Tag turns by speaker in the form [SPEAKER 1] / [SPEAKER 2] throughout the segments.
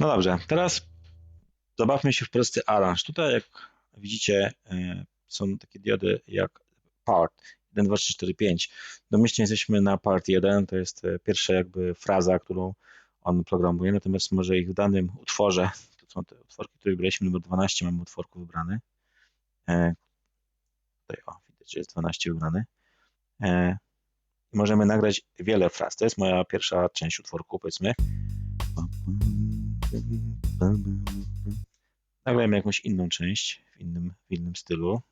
[SPEAKER 1] No dobrze, teraz zabawmy się w prosty aranż. Tutaj jak widzicie e, są takie diody jak part 1, 2, 3, 4, 5. Domyślnie jesteśmy na part 1, to jest e, pierwsza jakby fraza, którą on programuje, natomiast może ich w danym utworze, to są te utworki, które wybraliśmy, numer 12 mamy utworku wybrany. E, Tutaj o, widać, że jest 12 wybrany. Możemy nagrać wiele fraz. To jest moja pierwsza część utworku, powiedzmy. Nagrajmy jakąś inną część w innym, w innym stylu.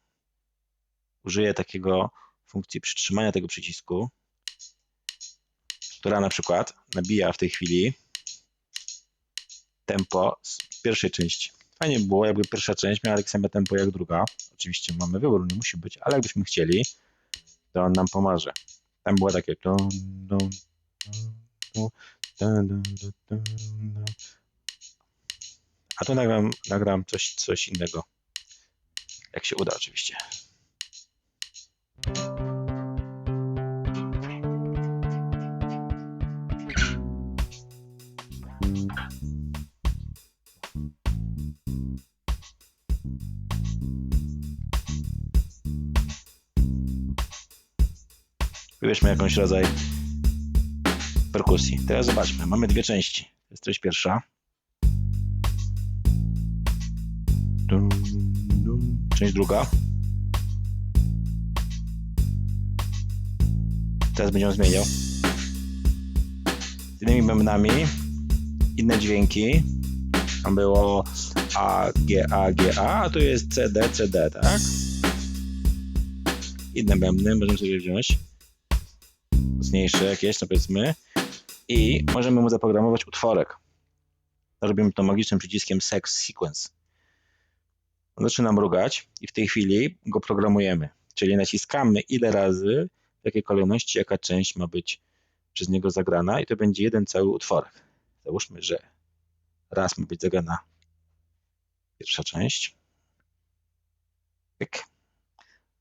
[SPEAKER 1] Użyję takiego funkcji przytrzymania tego przycisku, która na przykład nabija w tej chwili tempo z pierwszej części. Fajnie było, jakby pierwsza część miała takie same tempo jak druga. Oczywiście mamy wybór, nie musi być, ale jakbyśmy chcieli, to on nam pomoże. Tam było takie. Dun, dun, dun, dun, dun, dun, dun, dun. A tu nagram, nagram coś, coś innego. Jak się uda, oczywiście. Wybierzmy jakąś rodzaj perkusji. Teraz zobaczmy. Mamy dwie części. To jest pierwsza. Dum, dum. Część druga. Teraz będziemy zmieniał. Z innymi bębnami, inne dźwięki. Tam było A, G, A, G, A, a tu jest C, D, C, D, tak? Inne bębny możemy sobie wziąć. Mocniejsze jakieś, no powiedzmy. I możemy mu zaprogramować utworek. Robimy to magicznym przyciskiem Sex Sequence. On zaczyna mrugać i w tej chwili go programujemy. Czyli naciskamy ile razy, w jakiej kolejności, jaka część ma być przez niego zagrana i to będzie jeden cały utworek. Załóżmy, że raz ma być zagrana pierwsza część.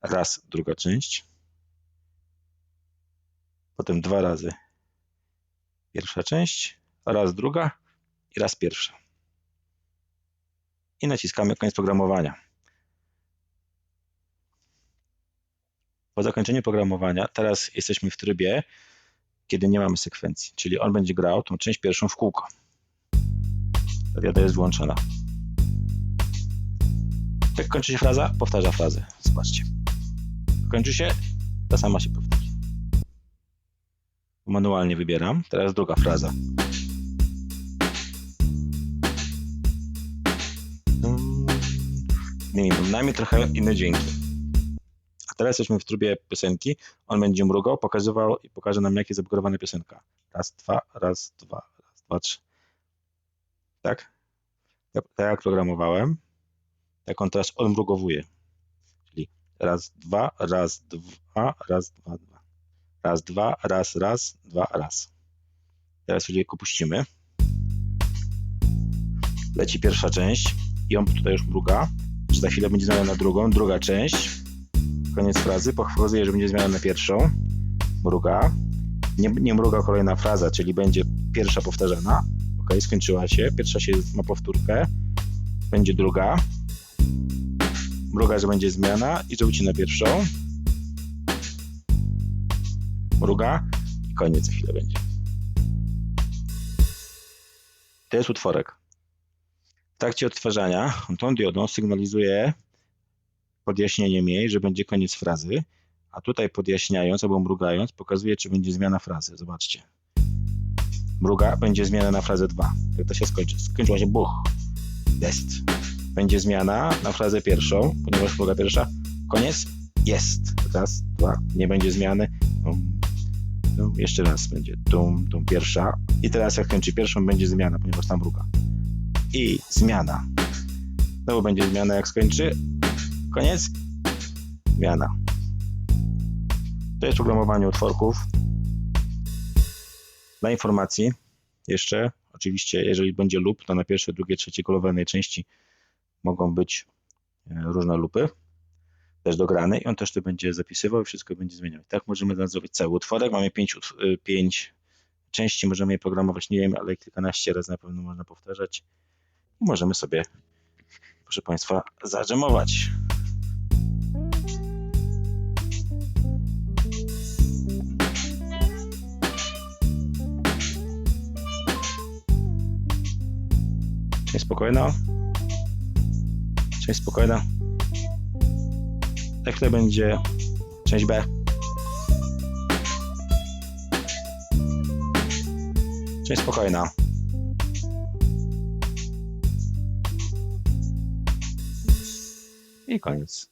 [SPEAKER 1] Raz druga część. Potem dwa razy pierwsza część, raz druga i raz pierwsza. I naciskamy koniec programowania. Po zakończeniu programowania, teraz jesteśmy w trybie, kiedy nie mamy sekwencji, czyli on będzie grał tą część pierwszą w kółko. Ta dioda jest włączona. Jak kończy się fraza, powtarza frazę. Zobaczcie. Kończy się, ta sama się powtarza. Manualnie wybieram. Teraz druga fraza. Innymi trochę inne dźwięki. A teraz jesteśmy w trybie piosenki. On będzie mrugał, pokazywał i pokaże nam, jak jest zabudowana piosenka. Raz, dwa, raz, dwa, raz, dwa, trzy. Tak? Tak, jak programowałem. Tak on teraz odmrugowuje. Czyli raz, dwa, raz, dwa, raz, dwa, dwa. Raz, dwa, raz, raz, dwa, raz. Teraz sobie puścimy. Leci pierwsza część i on tutaj już mruga. Za chwilę będzie zmiana na drugą. Druga część. Koniec frazy. Pokazuje, że będzie zmiana na pierwszą. Mruga. Nie, nie mruga kolejna fraza, czyli będzie pierwsza powtarzana. Ok, skończyła się. Pierwsza się ma powtórkę. Będzie druga. Mruga, że będzie zmiana i rzuci na pierwszą mruga i koniec za chwilę będzie. To jest utworek. W trakcie odtwarzania tą diodą sygnalizuje podjaśnieniem jej, że będzie koniec frazy, a tutaj podjaśniając albo mrugając pokazuje, czy będzie zmiana frazy. Zobaczcie. Mruga, będzie zmiana na frazę 2. Jak to się skończy? Skończyła się buch. Jest. Będzie zmiana na frazę pierwszą, ponieważ mruga pierwsza. Koniec? Jest. Raz, dwa. Nie będzie zmiany. Jeszcze raz będzie tum, tum, pierwsza. I teraz jak kończy pierwszą, będzie zmiana, ponieważ tam mruga. I zmiana. Znowu będzie zmiana, jak skończy. Koniec. Zmiana. To jest programowanie utworków. Dla informacji jeszcze, oczywiście, jeżeli będzie loop, to na pierwsze, drugie, trzecie kolejnej części mogą być e, różne lupy też dograny i on też to będzie zapisywał i wszystko będzie zmieniał. Tak możemy zrobić cały utworek. Mamy pięć, y, pięć części możemy je programować, nie wiem, ale kilkanaście razy na pewno można powtarzać. Możemy sobie, proszę Państwa, zadżemować. Część spokojna. Część spokojna. Jak to będzie część B. Część spokojna. I koniec.